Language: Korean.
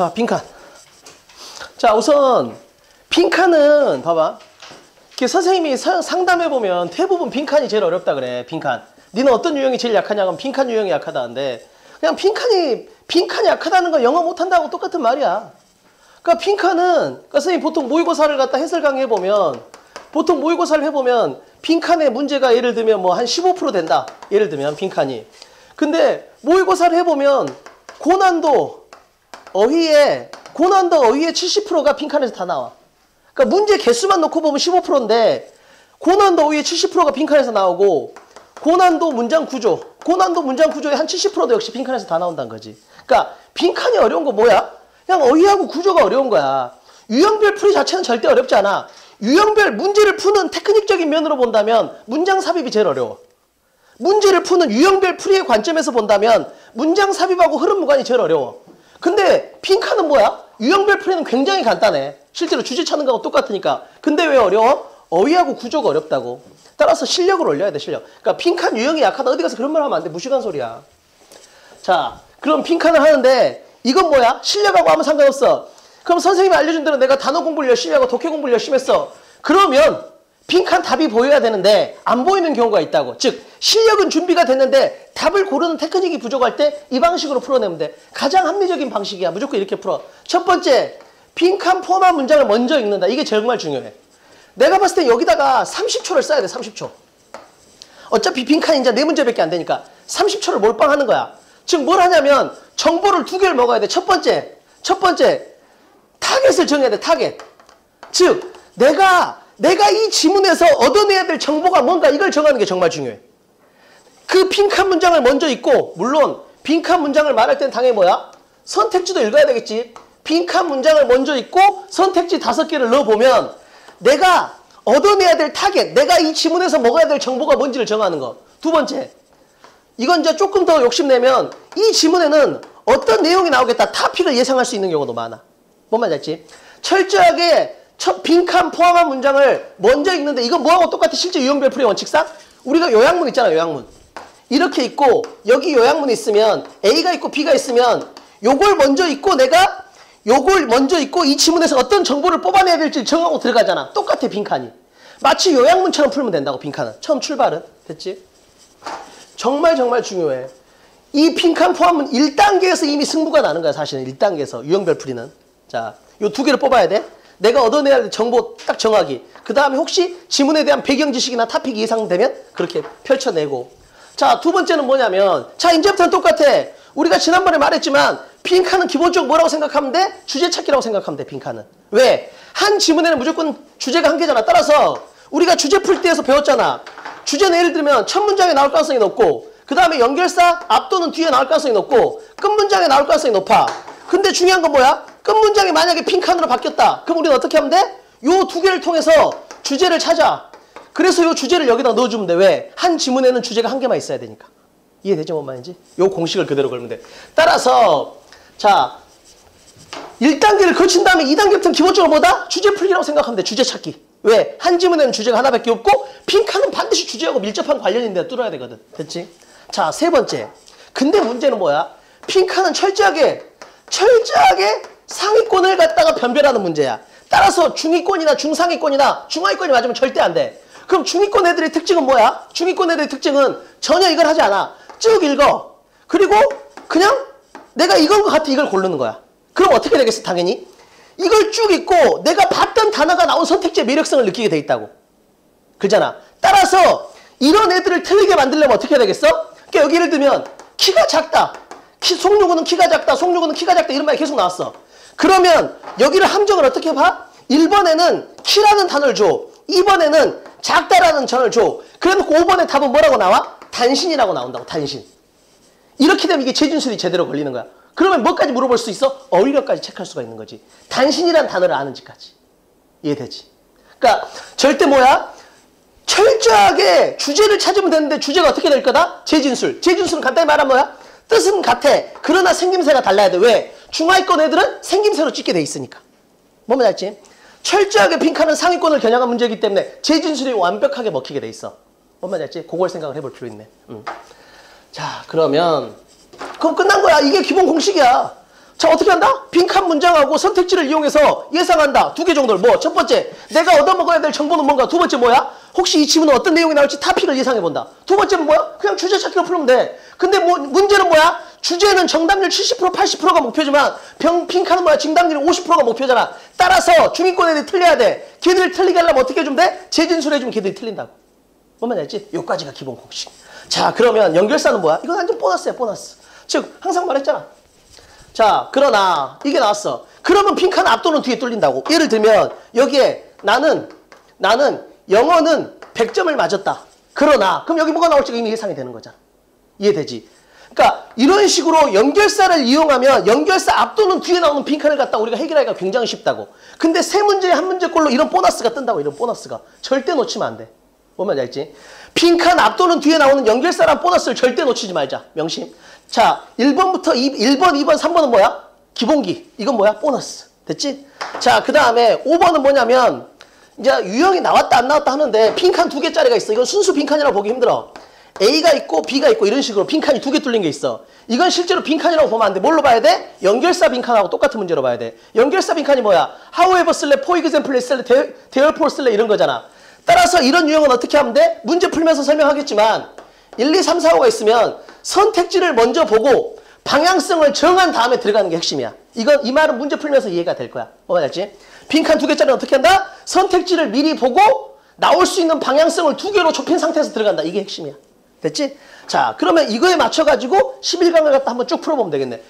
자, 빈칸. 자, 우선 빈칸은 봐봐. 선생님이 사- 상담해보면 대부분 빈칸이 제일 어렵다 그래. 빈칸. 니는 어떤 유형이 제일 약하냐면 빈칸 유형이 약하다는데 그냥 빈칸이 빈칸이 약하다는 건 영어 못한다고 똑같은 말이야. 그러니까 빈칸은 그러니까 선생님 보통 모의고사를 갖다 해설 강의 해보면 보통 모의고사를 해보면 빈칸의 문제가 예를 들면 뭐 한 15% 된다. 예를 들면 빈칸이. 근데 모의고사를 해보면 고난도 어휘에 고난도 어휘의 70%가 빈칸에서 다 나와. 그러니까 문제 개수만 놓고 보면 15%인데 고난도 어휘의 70%가 빈칸에서 나오고 고난도 문장 구조, 고난도 문장 구조의 한 70%도 역시 빈칸에서 다 나온다는 거지. 그러니까 빈칸이 어려운 거 뭐야? 그냥 어휘하고 구조가 어려운 거야. 유형별 풀이 자체는 절대 어렵지 않아. 유형별 문제를 푸는 테크닉적인 면으로 본다면 문장 삽입이 제일 어려워. 문제를 푸는 유형별 풀이의 관점에서 본다면 문장 삽입하고 흐름 무관이 제일 어려워. 근데 핑카는 뭐야? 유형별 풀이는 굉장히 간단해. 실제로 주제 찾는 거하고 똑같으니까. 근데 왜 어려워? 어휘하고 구조가 어렵다고. 따라서 실력을 올려야 돼, 실력. 그러니까 핑칸 유형이 약하다. 어디 가서 그런 말 하면 안 돼. 무식한 소리야. 자, 그럼 핑칸을 하는데 이건 뭐야? 실력하고 아무 상관없어. 그럼 선생님이 알려준 대로 내가 단어 공부를 열심히 하고 독해 공부를 열심히 했어. 그러면 빈칸 답이 보여야 되는데 안 보이는 경우가 있다고. 즉 실력은 준비가 됐는데 답을 고르는 테크닉이 부족할 때 이 방식으로 풀어내면 돼. 가장 합리적인 방식이야. 무조건 이렇게 풀어. 첫 번째 빈칸 포함한 문장을 먼저 읽는다. 이게 정말 중요해. 내가 봤을 때 여기다가 30초를 써야 돼. 30초. 어차피 빈칸이 이제 네 문제밖에 안 되니까 30초를 몰빵하는 거야. 즉 뭘 하냐면 정보를 두 개를 먹어야 돼. 첫 번째, 첫 번째 타겟을 정해야 돼. 타겟. 즉 내가 내가 이 지문에서 얻어내야 될 정보가 뭔가 이걸 정하는 게 정말 중요해. 그 빈칸 문장을 먼저 읽고 물론 빈칸 문장을 말할 땐 당연히 뭐야? 선택지도 읽어야 되겠지. 빈칸 문장을 먼저 읽고 선택지 다섯 개를 넣어보면 내가 얻어내야 될 타겟, 내가 이 지문에서 먹어야 될 정보가 뭔지를 정하는 거. 두 번째, 이건 이제 조금 더 욕심내면 이 지문에는 어떤 내용이 나오겠다 타픽을 예상할 수 있는 경우도 많아. 뭔 말인지 알지? 철저하게 첫 빈칸 포함한 문장을 먼저 읽는데 이건 뭐하고 똑같아? 실제 유형별 풀이 원칙상? 우리가 요약문 있잖아 요약문. 이렇게 있고 여기 요약문이 있으면 A가 있고 B가 있으면 요걸 먼저 읽고 내가 요걸 먼저 읽고 이 지문에서 어떤 정보를 뽑아내야 될지 정하고 들어가잖아. 똑같아 빈칸이. 마치 요약문처럼 풀면 된다고 빈칸은. 처음 출발은. 됐지? 정말 정말 중요해. 이 빈칸 포함은 1단계에서 이미 승부가 나는 거야 사실은 1단계에서 유형별 풀이는. 자, 요 두 개를 뽑아야 돼. 내가 얻어내야 될 정보 딱 정하기. 그 다음에 혹시 지문에 대한 배경 지식이나 타픽이 예상되면 그렇게 펼쳐내고. 자, 두 번째는 뭐냐면 자, 이제부터는 똑같아. 우리가 지난번에 말했지만 빈칸은 기본적으로 뭐라고 생각하면 돼? 주제 찾기라고 생각하면 돼, 빈칸은. 왜? 한 지문에는 무조건 주제가 한 개잖아. 따라서 우리가 주제 풀 때에서 배웠잖아. 주제는 예를 들면 첫 문장에 나올 가능성이 높고 그 다음에 연결사 앞 또는 뒤에 나올 가능성이 높고 끝 문장에 나올 가능성이 높아. 근데 중요한 건 뭐야? 끝 문장이 만약에 빈칸으로 바뀌었다. 그럼 우리는 어떻게 하면 돼? 요 두 개를 통해서 주제를 찾아. 그래서 요 주제를 여기다 넣어주면 돼. 왜? 한 지문에는 주제가 한 개만 있어야 되니까. 이해되죠? 뭔 말인지? 요 공식을 그대로 걸면 돼. 따라서 자 1단계를 거친 다음에 2단계부터는 기본적으로 뭐다? 주제 풀기라고 생각하면 돼. 주제 찾기. 왜? 한 지문에는 주제가 하나밖에 없고 빈칸은 반드시 주제하고 밀접한 관련인데 뚫어야 되거든. 됐지? 자, 세 번째. 근데 문제는 뭐야? 빈칸은 철저하게 철저하게 상위권을 갖다가 변별하는 문제야. 따라서 중위권이나 중상위권이나 중하위권이 맞으면 절대 안 돼. 그럼 중위권 애들의 특징은 뭐야? 중위권 애들의 특징은 전혀 이걸 하지 않아. 쭉 읽어. 그리고 그냥 내가 이건 것 같아 이걸 고르는 거야. 그럼 어떻게 되겠어 당연히? 이걸 쭉 읽고 내가 봤던 단어가 나온 선택지의 매력성을 느끼게 돼 있다고. 그잖아. 따라서 이런 애들을 틀리게 만들려면 어떻게 해야 되겠어? 그러니까 여기 예를 들면 키가 작다. 키, 송유구는 키가 작다. 송유구는 키가 작다. 이런 말이 계속 나왔어. 그러면 여기를 함정을 어떻게 봐? 1번에는 키라는 단어를 줘. 2번에는 작다라는 단어를 줘. 그래놓고 5번의 답은 뭐라고 나와? 단신이라고 나온다고. 단신. 이렇게 되면 이게 재진술이 제대로 걸리는 거야. 그러면 뭐까지 물어볼 수 있어? 어휘력까지 체크할 수가 있는 거지. 단신이란 단어를 아는지까지. 이해되지? 그러니까 절대 뭐야? 철저하게 주제를 찾으면 되는데 주제가 어떻게 될 거다? 재진술. 재진술은 간단히 말하면 뭐야? 뜻은 같아. 그러나 생김새가 달라야 돼. 왜? 중하위권 애들은 생김새로 찍게 돼 있으니까. 뭐면 알지? 철저하게 빈칸은 상위권을 겨냥한 문제이기 때문에 재진술이 완벽하게 먹히게 돼 있어. 뭔 알지? 그걸 생각을 해볼 필요 있네. 음. 자, 그러면 그럼 끝난 거야. 이게 기본 공식이야. 자 어떻게 한다? 빈칸 문장하고 선택지를 이용해서 예상한다. 두 개 정도를 뭐 첫 번째 내가 얻어먹어야 될 정보는 뭔가 두 번째 뭐야? 혹시 이 지문은 어떤 내용이 나올지 타픽을 예상해 본다. 두 번째는 뭐야? 그냥 주제 찾기로 풀면 돼. 근데 뭐 문제는 뭐야? 주제는 정답률 70% 80%가 목표지만 병 빈칸은 뭐야? 정답률 50%가 목표잖아. 따라서 주민권 애들이 틀려야 돼. 걔들 틀리게 하려면 어떻게 해주면 돼? 재진술 해주면 걔들이 틀린다고. 뭔 말인지 알지? 요까지가 기본 공식. 자 그러면 연결사는 뭐야? 이건 완전 보너스야 보너스. 즉 항상 말했잖아. 자, 그러나 이게 나왔어. 그러면 빈칸 앞도는 뒤에 뚫린다고. 예를 들면 여기에 나는 나는 영어는 100점을 맞았다. 그러나 그럼 여기 뭐가 나올지가 이미 예상이 되는 거잖아. 이해되지? 그러니까 이런 식으로 연결사를 이용하면 연결사 앞도는 뒤에 나오는 빈칸을 갖다 우리가 해결하기가 굉장히 쉽다고. 근데 세 문제에 한 문제꼴로 이런 보너스가 뜬다고 이런 보너스가. 절대 놓치면 안 돼. 뭔 말인지 알지? 빈칸 앞도는 뒤에 나오는 연결사란 보너스를 절대 놓치지 말자. 명심. 자, 1번부터 2, 1번, 2번, 3번은 뭐야? 기본기. 이건 뭐야? 보너스. 됐지? 자, 그 다음에 5번은 뭐냐면 이제 유형이 나왔다 안 나왔다 하는데 빈칸 두 개짜리가 있어. 이건 순수 빈칸이라고 보기 힘들어. A가 있고 B가 있고 이런 식으로 빈칸이 두 개 뚫린 게 있어. 이건 실제로 빈칸이라고 보면 안 돼. 뭘로 봐야 돼? 연결사 빈칸하고 똑같은 문제로 봐야 돼. 연결사 빈칸이 뭐야? however 쓸래, for example 쓸래, there- therefore 쓸래 이런 거잖아. 따라서 이런 유형은 어떻게 하면 돼? 문제 풀면서 설명하겠지만 1, 2, 3, 4, 5가 있으면 선택지를 먼저 보고 방향성을 정한 다음에 들어가는 게 핵심이야. 이건 이 말은 문제 풀면서 이해가 될 거야. 뭐가 될지? 빈칸 두 개짜리는 어떻게 한다? 선택지를 미리 보고 나올 수 있는 방향성을 두 개로 좁힌 상태에서 들어간다. 이게 핵심이야. 됐지? 자, 그러면 이거에 맞춰가지고 11강을 갖다 한번 쭉 풀어보면 되겠네.